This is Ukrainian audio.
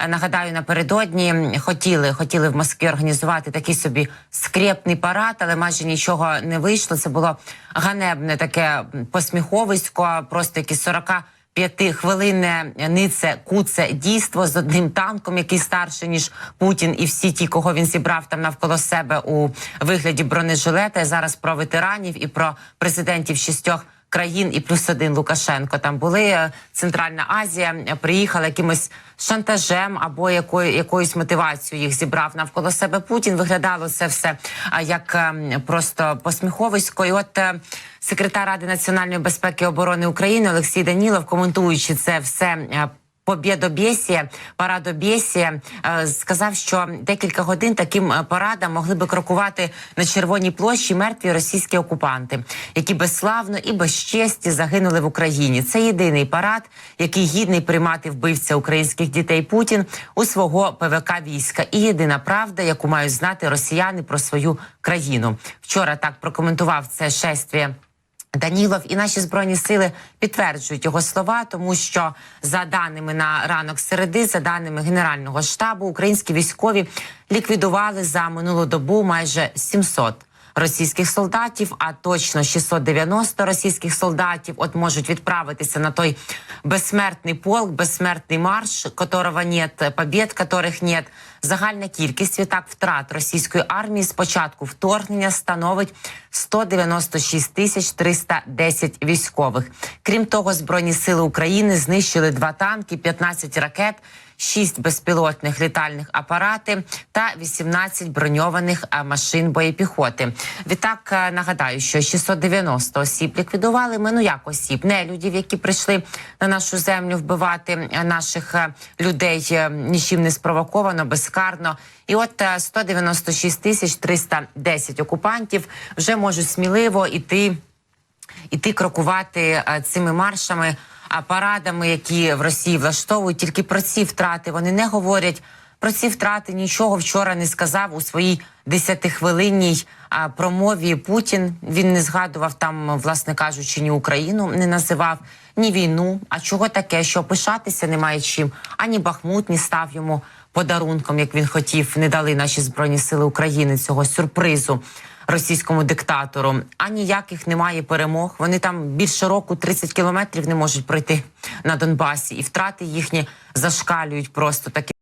е, нагадаю, напередодні хотіли хотіли в Москві організувати такий собі скрепний парад, але майже нічого не вийшло. Це було ганебне таке посміховисько, просто якісь 40 П'ятихвилинне нице куце дійство з одним танком, який старший ніж Путін, і всі ті, кого він зібрав там навколо себе у вигляді бронежилета. Зараз про ветеранів і про президентів шістьох країн і плюс один Лукашенко. Там були Е, Центральна Азія, е, приїхала якимось шантажем або якою якоюсь мотивацією їх зібрав навколо себе Путін. Виглядало це все як ем, просто посміховисько. І от е, секретар Ради національної безпеки і оборони України Олексій Данілов, коментуючи це все. Побєдобєсія, парадобєсія е, сказав, що декілька годин таким е, парадам могли би крокувати на червоній площі мертві російські окупанти, які безславно і без честі загинули в Україні. Це єдиний парад, який гідний приймати вбивця українських дітей Путін у свого ПВК війська. І єдина правда, яку мають знати росіяни про свою країну. Вчора так прокоментував це шествіє. Данілов і наші збройні сили підтверджують його слова, тому що за даними на ранок середи, за даними генерального штабу, українські військові ліквідували за минулу добу майже 700 російських солдатів, а точно 690 російських солдатів от можуть відправитися на той безсмертний полк, безсмертний марш, которого нет, побєд, которых нет. Загальна кількість відтак втрат російської армії з початку вторгнення становить 196 тисяч 310 військових. Крім того, збройні сили України знищили два танки, 15 ракет. 6 безпілотних літальних апарати та 18 броньованих машин боєпіхоти. Відтак е, нагадаю, що 690 осіб ліквідували. Ми ну як осіб, не людів, які прийшли на нашу землю вбивати наших е, людей е, нічим не спровоковано, безкарно. І от е, 196 тисяч 310 окупантів вже можуть сміливо іти іти крокувати цими маршами, парадами, які в Росії влаштовують. Тільки про ці втрати вони не говорять. Про ці втрати нічого вчора не сказав у своїй десятихвилинній промові Путін. Він не згадував там, власне кажучи, ні Україну не називав, ні війну. А чого таке, що пишатися немає чим, ані Бахмут не став йому подарунком, як він хотів. Не дали наші збройні сили України цього сюрпризу російському диктатору. А ніяких немає перемог. Вони там більше року 30 кілометрів не можуть пройти на Донбасі, і втрати їхні зашкалюють просто такі.